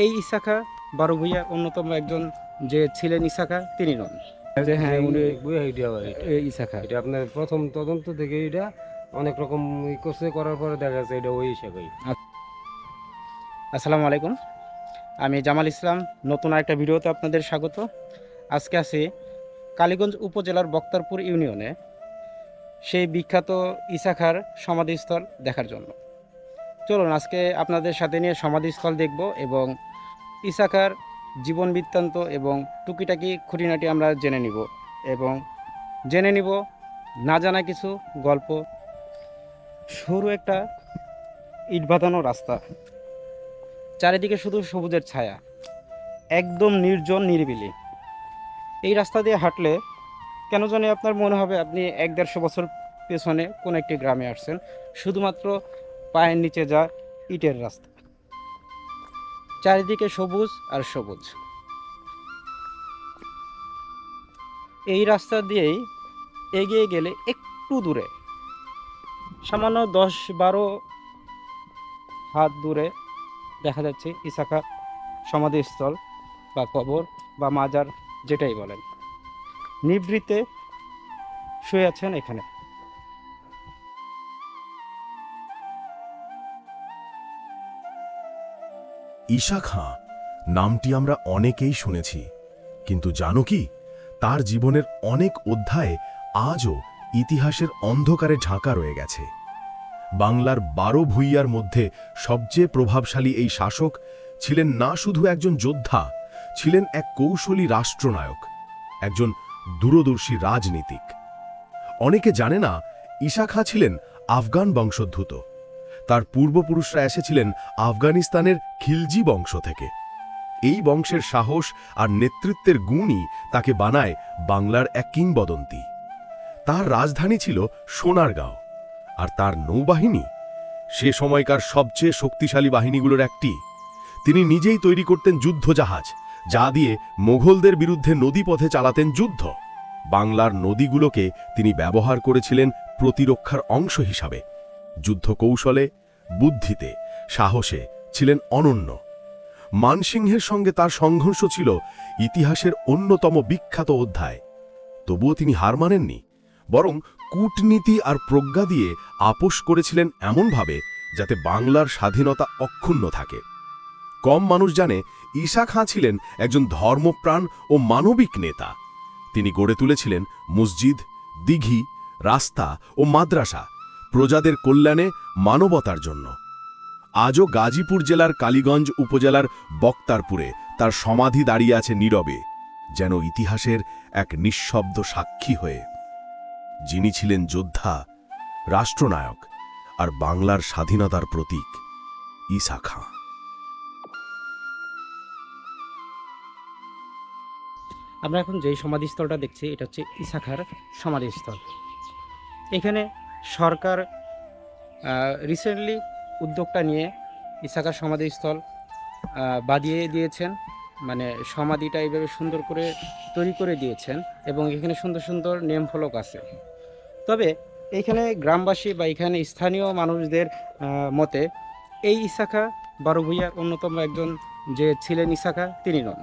এই ইসাখা বারো ভূঁইয়ার অন্যতম একজন যে ছিলেন ইসাখা তিনি নন। যে হ্যাঁ উনি এটা আবার এটা। এই ইসাখা এটা আপনার প্রথম তদন্ত থেকে এটা অনেক রকম করছে করার পরে দেখা যাচ্ছে এটা ওই আসসালামু আলাইকুম। আমি জামাল ইসলাম নতুন একটা ভিডিওতে আপনাদের স্বাগত। আজকে আছি কালীগঞ্জ উপজেলার বক্তারপুর ইউনিয়নে। সেই বিখ্যাত ইসাখার সমাধিস্থল দেখার জন্য। চলুন, আজকে আপনাদের সাথে নিয়ে সমাধিস্থল দেখব এবং ইসাকার জীবন বৃত্তান্ত এবং টুকিটাকি খুঁটিনাটি আমরা জেনে নিব এবং জেনে নিব না জানা কিছু গল্প। সরু একটা ইট বাঁধানো রাস্তা। চারিদিকে শুধু সবুজের ছায়া, একদম নির্জন নিরিবিলি। এই রাস্তা দিয়ে হাঁটলে কেন জানি আপনার মনে হবে আপনি এক দেড়শো বছর পেছনে কোন একটি গ্রামে আসছেন। শুধুমাত্র পায়ের নিচে যা ইটের রাস্তা। চারিদিকে সবুজ আর সবুজ। এই রাস্তা দিয়েই এগিয়ে গেলে একটু দূরে, সামান্য দশ বারো হাত দূরে দেখা যাচ্ছে ইসাকা সমাধিস্থল বা কবর বা মাজার, যেটাই বলেন। নিভৃতে শুয়ে আছেন এখানে। ঈশা খাঁ, নামটি আমরা অনেকেই শুনেছি। কিন্তু জানো কি, তার জীবনের অনেক অধ্যায়ে আজও ইতিহাসের অন্ধকারে ঢাকা রয়ে গেছে। বাংলার বারো ভূইয়ার মধ্যে সবচেয়ে প্রভাবশালী এই শাসক ছিলেন না শুধু একজন যোদ্ধা, ছিলেন এক কৌশলী রাষ্ট্রনায়ক, একজন দূরদর্শী রাজনীতিক। অনেকে জানে না, ঈশা খাঁ ছিলেন আফগান বংশোদ্ভূত। তার পূর্বপুরুষরা এসেছিলেন আফগানিস্তানের খিলজি বংশ থেকে। এই বংশের সাহস আর নেতৃত্বের গুণই তাকে বানায় বাংলার এক কিংবদন্তি। তার রাজধানী ছিল সোনারগাঁও, আর তার নৌবাহিনী সে সময়কার সবচেয়ে শক্তিশালী বাহিনীগুলোর একটি। তিনি নিজেই তৈরি করতেন যুদ্ধজাহাজ, যা দিয়ে মোঘলদের বিরুদ্ধে নদীপথে চালাতেন যুদ্ধ। বাংলার নদীগুলোকে তিনি ব্যবহার করেছিলেন প্রতিরক্ষার অংশ হিসাবে। যুদ্ধ কৌশলে বুদ্ধিতে, সাহসে ছিলেন অনন্য। মানসিংহের সঙ্গে তার সংঘর্ষ ছিল ইতিহাসের অন্যতম বিখ্যাত অধ্যায়। তবুও তিনি হার মানেননি, বরং কূটনীতি আর প্রজ্ঞা দিয়ে আপোষ করেছিলেন এমনভাবে যাতে বাংলার স্বাধীনতা অক্ষুণ্ণ থাকে। কম মানুষ জানে ঈশা খাঁ ছিলেন একজন ধর্মপ্রাণ ও মানবিক নেতা। তিনি গড়ে তুলেছিলেন মসজিদ, দিঘি, রাস্তা ও মাদ্রাসা। প্রজাদের কল্যাণে মানবতার জন্য। আজও গাজীপুর জেলার কালীগঞ্জ উপজেলার বক্তারপুরে তার সমাধি দাঁড়িয়ে আছে নীরবে, যেন ইতিহাসের এক নিঃশব্দ সাক্ষী হয়ে। যিনি ছিলেন যোদ্ধা, রাষ্ট্রনায়ক আর বাংলার স্বাধীনতার প্রতীক ঈসা খাঁ। আমরা এখন যেই সমাধিস্থলটা দেখছি, এটা হচ্ছে ইসাখার সমাধিস্থল। এখানে সরকার রিসেন্টলি উদ্যোগটা নিয়ে ইসাখার সমাধিস্থল বাঁধিয়ে দিয়েছেন। মানে সমাধিটা এইভাবে সুন্দর করে তৈরি করে দিয়েছেন এবং এখানে সুন্দর সুন্দর নেম ফলক আছে। তবে এইখানে গ্রামবাসী বা এখানে স্থানীয় মানুষদের মতে এই ইসাখা বারো ভূঁইয়ার অন্যতম একজন যে ছিলেন ইসাখা তিনি নন।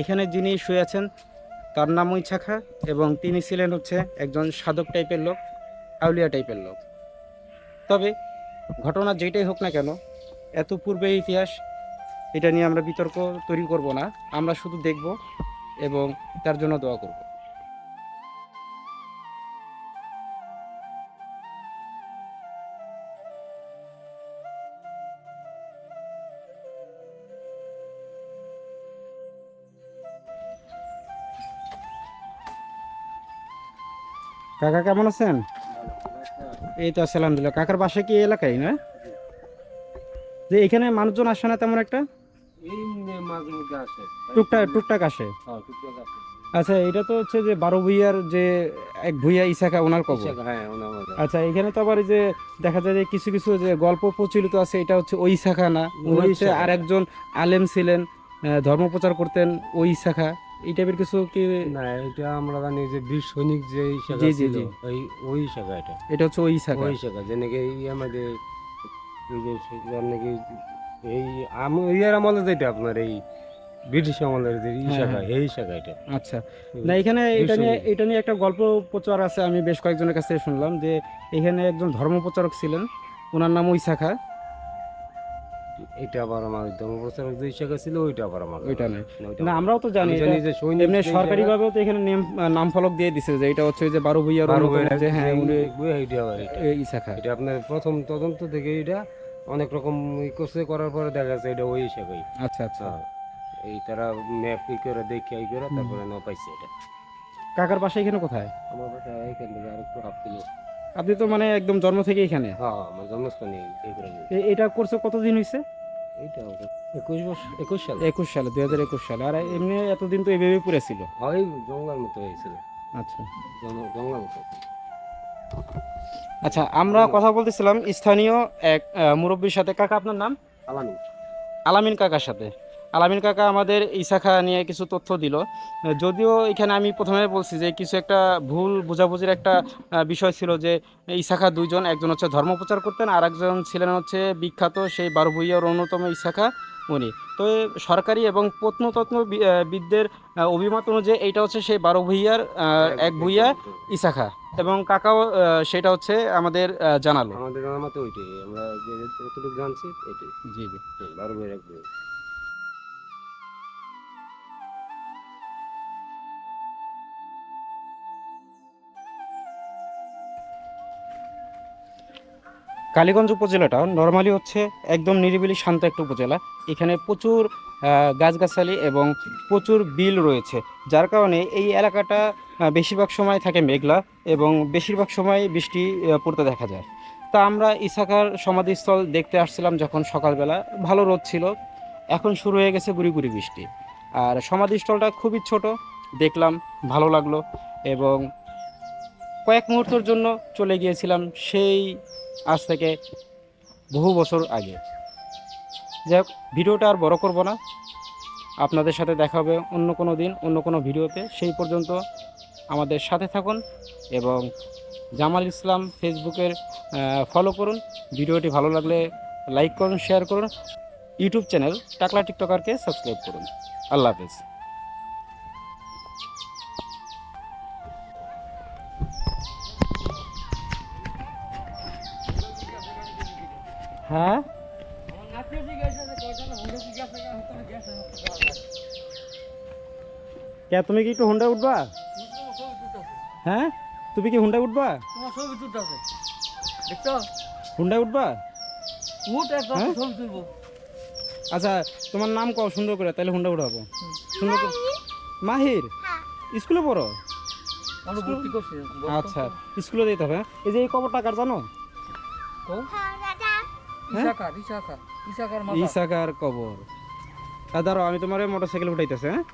এখানে যিনি শুয়ে আছেন, তার নামও ইচ্ছাখা এবং তিনি ছিলেন হচ্ছে একজন সাধক টাইপের লোক। আউলিয়া টাইপের লোক। তবে ঘটনা যেটাই হোক না কেন, এত পূর্বে ইতিহাস, এটা নিয়ে আমরা বিতর্ক তৈরি করব না। আমরা শুধু দেখব এবং তার জন্য দোয়া করব। কাকা, কেমন আছেন? এই তো আছে আলহামদুলিল্লাহ কাকার বাসা কি এলাকায় না? যে এখানে মানুষজন আসে না তেমন একটা? টুকটাক টুকটাক আসে? হ্যাঁ, টুকটাক আসে। আচ্ছা এটা তো হচ্ছে যে বারো ভুইয়ার যে এক ভুইয়া ইসাকা ওনার কবর? হ্যাঁ। আচ্ছা এখানে তো আবার এই যে দেখা যায় যে কিছু কিছু যে গল্প প্রচলিত আছে এটা হচ্ছে ওই শাখা না? উনি হচ্ছে আর একজন আলেম ছিলেন ধর্ম প্রচার করতেন ওই শাখা এই টাইপের কিছু কি না এটা আমরা জানি যে বীর সৈনিক যে শাখা জি, জি, ছিল জি। ওই ওই শাখা এটা। এটা হচ্ছে ওই শাখা। ওই শাখা যে নাকি এই আমাদের ওই যে নাকি এই আম- ইয়ার আমলে যেটা আপনার এই ব্রিটিশ আমলের যে ই হ্যাঁ, শাখা হ্যাঁ। এই শাখা এটা। আচ্ছা। না এখানে এটা নিয়ে এটা নিয়ে একটা গল্প প্রচার আছে আমি বেশ কয়েকজনের কাছে শুনলাম যে এখানে একজন ধর্ম প্রচারক ছিলেন ওনার নাম ইসাখা এটা আবার আমার ধর্মপ্রচারক যে শাখা ছিল ওইটা আবার আমার ওইটা নেই। না, ওইটা না আমার- আমরাও তো জানি জানি যে সৈনিক এমনি সরকারি ভাবেও তো এখানে নেম নাম ফলক দিয়ে দিছে যে এটা হচ্ছে যে বারো ভুইয়ার বারো যে হ্যাঁ উনি আবার এই এটা আপনার প্রথম তদন্ত থেকে এটা অনেক রকম ই করছে করার পরে দেখা যাচ্ছে এটা ওই শাখাই আচ্ছা আচ্ছা। হ্যাঁ। এই তারা ম্যাপ ই করে দেখে ই করে তারপরে না পাইছে এটা। কাকার বাসা এখানে কোথায়? আমার বাসা এইখান থেকে আর একটু হাফ কিলো। আপনি তো মানে একদম জন্ম থেকে এখানে? হ্যাঁ আমার জন্মস্থান এই এই এটা করছে কতদিন হয়েছে একুশ একুশ সাল? একুশ সালে দুই হাজার একুশ সালে। আর এমনি এতদিন তো এইভাবে পড়ে ছিল? হয় জঙ্গল মতো হয়েছিল। আচ্ছা। মতো। আচ্ছা আমরা কথা বলতেছিলাম স্থানীয় এক মুরব্বীর সাথে। কাকা আপনার নাম? আলামিন। আলামিন কাকার সাথে। আলামিন কাকা আমাদের ইসাখা নিয়ে কিছু তথ্য দিল। যদিও এখানে আমি প্রথমে বলছি যে কিছু একটা ভুল বোঝাবুঝির একটা বিষয় ছিল যে ইসাখা দুইজন একজন হচ্ছে ধর্মপ্রচার করতেন আর একজন ছিলেন হচ্ছে বিখ্যাত সেই বারো ভুইয়ার অন্যতম ইসাখা উনি। তো সরকারি এবং প্রত্নতত্ত্ব বি- আহ, বিদদের অভিমত অনুযায়ী এইটা হচ্ছে সেই বারো ভুইয়ার এক ভুইয়া ইসাখা এবং কাকাও সেটা হচ্ছে আমাদের জানালো। আমাদের জানার মতো ওইটাই আমরা যতটুকু জানছি এটাই। জি জি। বারো বই রাখব কালীগঞ্জ উপজেলাটা নর্মালি হচ্ছে একদম নিরিবিলি শান্ত একটা উপজেলা। এখানে প্রচুর গাছগাছালি এবং প্রচুর বিল রয়েছে। যার কারণে এই এলাকাটা বেশিরভাগ সময় থাকে মেঘলা এবং বেশিরভাগ সময় বৃষ্টি পড়তে দেখা যায়। তা আমরা ইসাকার সমাধিস্থল দেখতে আসছিলাম যখন সকালবেলা। ভালো রোদ ছিল। এখন শুরু হয়ে গেছে গুড়ি গুড়ি বৃষ্টি। আর সমাধিস্থলটা খুবই ছোট। দেখলাম ভালো লাগল এবং কয়েক মুহূর্তের জন্য চলে গিয়েছিলাম সেই আজ থেকে বহু বছর আগে। যাই হোক ভিডিওটা আর বড় করব না। আপনাদের সাথে দেখা হবে অন্য কোনো দিন, অন্য কোনো ভিডিওতে। সেই পর্যন্ত আমাদের সাথে থাকুন এবং জামাল ইসলাম ফেসবুকের ফলো করুন। ভিডিওটি ভালো লাগলে লাইক করুন শেয়ার করুন। ইউটিউব চ্যানেল টাকলা টিকটকারকে সাবস্ক্রাইব করুন। আল্লাহ হাফেজ। হ্যাঁ? কে তুমি কি একটু হুন্ডা উঠবা? হ্যাঁ? তুমি কি হুন্ডা উঠবা? তোমার ছবি তুলতেছে দেখছ হুন্ডা উঠবা? উঠ একদম হ্যাঁ? ছবি তুলবো আচ্ছা তোমার নাম কও সুন্দর করে তাহলে হুন্ডা উঠাবো। সুন্দর করে মাহির স্কুলে পড়ো? আচ্ছা স্কুলে যেতে হবে হ্যাঁ? এই যে এই কবর টাকার জানো? ইসাকার ইসাকার কবর। দাঁড়াও আমি তোমার মোটর সাইকেল উঠাইতেছে হ্যাঁ?